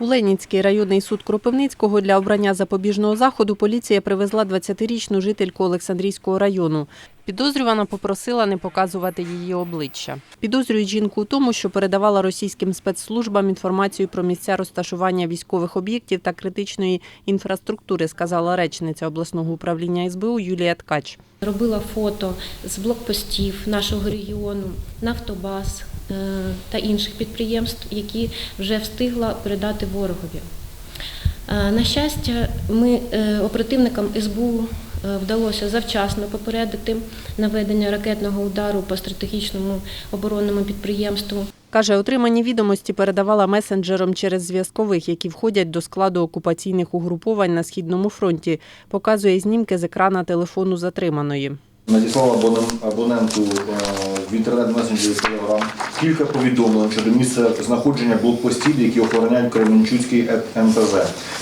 У Ленінський районний суд Кропивницького для обрання запобіжного заходу поліція привезла 20-річну жительку Олександрійського району. Підозрювана попросила не показувати її обличчя. Підозрюють жінку у тому, що передавала російським спецслужбам інформацію про місця розташування військових об'єктів та критичної інфраструктури, сказала речниця обласного управління СБУ Юлія Ткач. Робила фото з блокпостів нашого регіону, Нафтобаз е, та інших підприємств, які вже встигла передати ворогові. Е, На щастя, ми е, оперативникам СБУ вдалося завчасно попередити наведення ракетного удару по стратегічному оборонному підприємству. Каже, отримані відомості передавала месенджером через зв'язкових, які входять до складу окупаційних угруповань на східному фронті. Показує знімки з екрана телефону затриманої. Надіслав абоненту е, в інтернет-месенджері Telegram кілька повідомлень щодо місця знаходження блокпостів, які охороняють Кременчуцький МПЗ,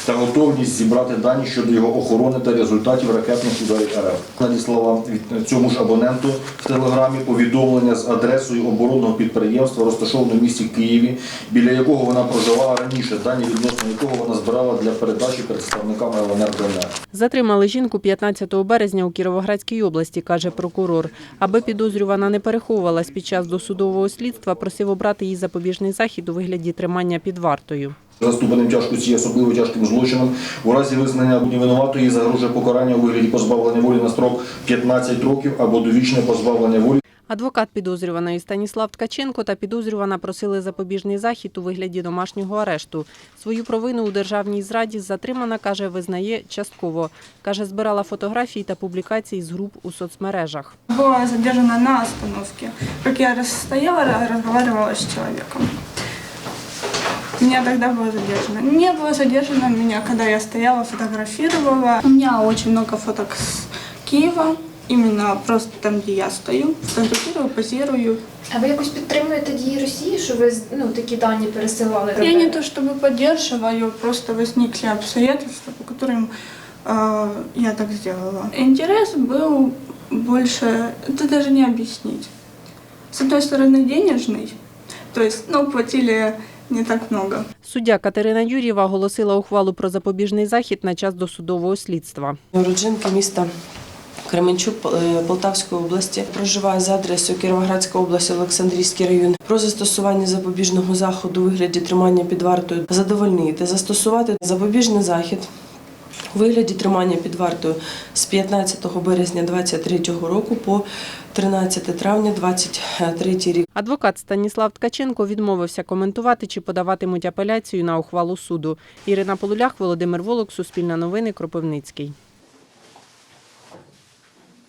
та готовність зібрати дані щодо його охорони та результатів ракетних ударів РФ. Надіслала від цьому ж абоненту в телеграмі повідомлення з адресою оборонного підприємства, розташованого в місті Києві, біля якого вона проживала раніше, дані відносно якого вона збирала для передачі представникам ЛНР ДНР. Затримали жінку 15 березня у Кіровоградській області, каже прокурор. Аби підозрювана не переховувалась під час досудового слідства, просив обрати їй запобіжний захід у вигляді тримання під вартою. Заступаним тяжкості є особливо тяжким злочином. У разі визнання винуватої загрожує покарання у вигляді позбавлення волі на строк 15 років або довічне позбавлення волі. Адвокат підозрюваної Станіслав Ткаченко та підозрювана просили запобіжний захід у вигляді домашнього арешту. Свою провину у державній зраді затримана, каже, визнає частково. Каже, збирала фотографії та публікації з груп у соцмережах. Была задержана на остановке. Как я стояла, разговаривала с человеком. Меня тогда было задержано. Не было задержано меня, когда я стояла, фотографировала. У меня очень много фоток с Киева. Именно просто там, где я стою. Фотографирую, позирую. А ви якось підтримуєте дії Росії, що ви ну, такі дані пересилали? Я не то чтобы поддерживаю, просто возникли обстоятельства, по которым э, я так сделала. Интерес был больше, это даже не объяснить. С одной стороны, денежный, то есть, ну, платили не так много. Суддя Катерина Юрєва оголосила ухвалу про запобіжний захід на час досудового слідства. Уродженка міста Кременчук е, Полтавської області проживає за адресою Кіровоградська область, Олександрійський район. Про застосування запобіжного заходу у вигляді тримання під вартою задовольнити, застосувати запобіжний захід. У вигляді тримання під вартою з 15 березня 2023 року по 13 травня 2023 рік. Адвокат Станіслав Ткаченко відмовився коментувати чи подаватимуть апеляцію на ухвалу суду. Ірина Полулях, Володимир Волок, Суспільне новини, Кропивницький.